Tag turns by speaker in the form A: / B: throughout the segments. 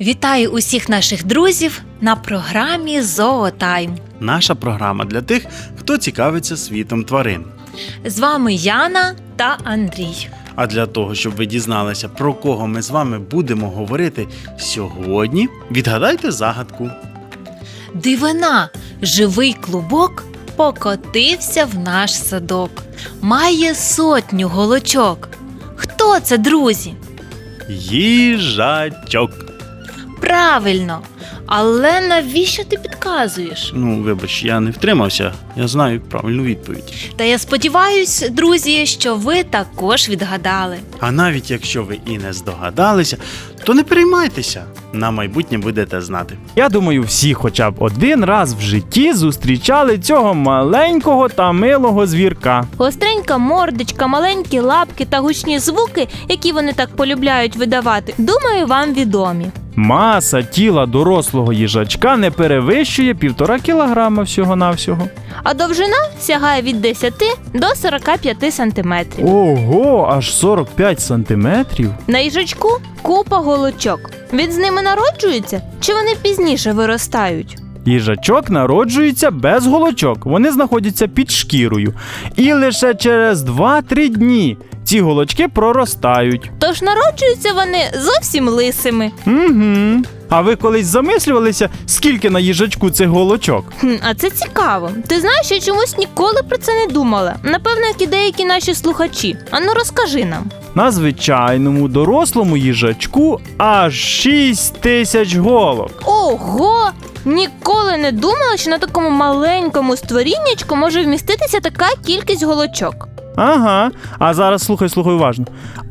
A: Вітаю усіх наших друзів на програмі Зоотайм.
B: Наша програма для тих, хто цікавиться світом тварин.
A: З вами Яна та Андрій.
B: А для того, щоб ви дізналися, про кого ми з вами будемо говорити сьогодні, відгадайте загадку.
A: Дивина, живий клубок покотився в наш садок. Має сотню голочок. Хто це, друзі?
B: Їжачок.
A: Правильно. Але навіщо ти підказуєш?
B: Ну, вибач, я не втримався. Я знаю правильну відповідь.
A: Та я сподіваюсь, друзі, що ви також відгадали.
B: А навіть якщо ви і не здогадалися, то не переймайтеся. На майбутнє будете знати.
C: Я думаю, всі хоча б один раз в житті зустрічали цього маленького та милого звірка.
D: Гостренька мордочка, маленькі лапки та гучні звуки, які вони так полюбляють видавати, думаю, вам відомі.
C: Маса тіла дорослого їжачка не перевищує півтора кілограма всього-навсього.
D: А довжина сягає від 10 до 45 сантиметрів.
C: Ого, аж 45 сантиметрів.
D: На їжачку купа голочок. Він з ними народжується чи вони пізніше виростають?
C: Їжачок народжується без голочок. Вони знаходяться під шкірою. І лише через 2-3 дні ці голочки проростають.
D: Тож народжуються вони зовсім лисими.
C: Угу. А ви колись замислювалися, скільки на їжачку цих голочок?
D: Хм, а це цікаво. Ти знаєш, я чомусь ніколи про це не думала. Напевно, як і деякі наші слухачі. Ану розкажи нам.
C: На звичайному дорослому їжачку аж 6 тисяч голок.
D: Ого! Ніколи не думала, що на такому маленькому створіннячку може вміститися така кількість голочок.
C: Ага, а зараз слухай, слухай уважно.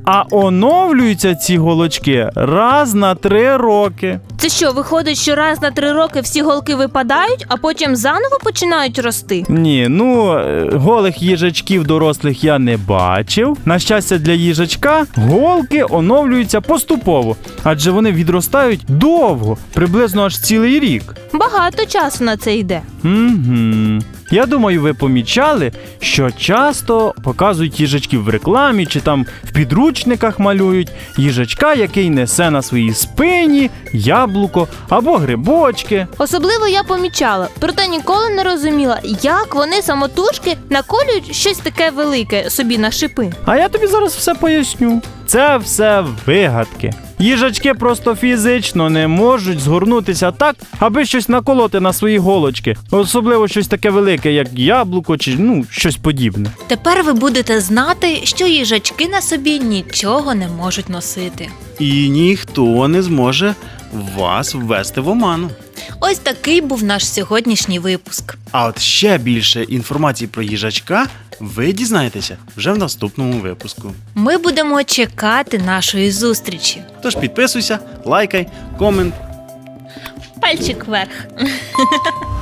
C: А оновлюються ці голочки раз на три роки.
D: Це що, виходить, що раз на три роки всі голки випадають, а потім заново починають рости?
C: Ні, ну е, голих їжачків дорослих я не бачив. На щастя, для їжачка голки оновлюються поступово, адже вони відростають довго, приблизно аж цілий рік.
D: Багато часу на це йде.
C: Угу. Я думаю, ви помічали, що часто показують їжачків в рекламі чи там в підручниках малюють їжачка, який несе на своїй спині яблуко або грибочки.
D: Особливо я помічала, проте ніколи не розуміла, як вони самотужки наколюють щось таке велике собі на шипи.
C: А я тобі зараз все поясню. Це все вигадки. Їжачки просто фізично не можуть згорнутися так, аби щось наколоти на свої голочки, особливо щось таке велике, як яблуко чи ну щось подібне.
A: Тепер ви будете знати, що їжачки на собі нічого не можуть носити.
B: І ніхто не зможе вас ввести в оману.
A: Ось такий був наш сьогоднішній випуск.
B: А от ще більше інформації про їжачка ви дізнаєтеся вже в наступному випуску.
A: Ми будемо чекати нашої зустрічі.
B: Тож підписуйся, лайкай, комент.
D: Пальчик вверх.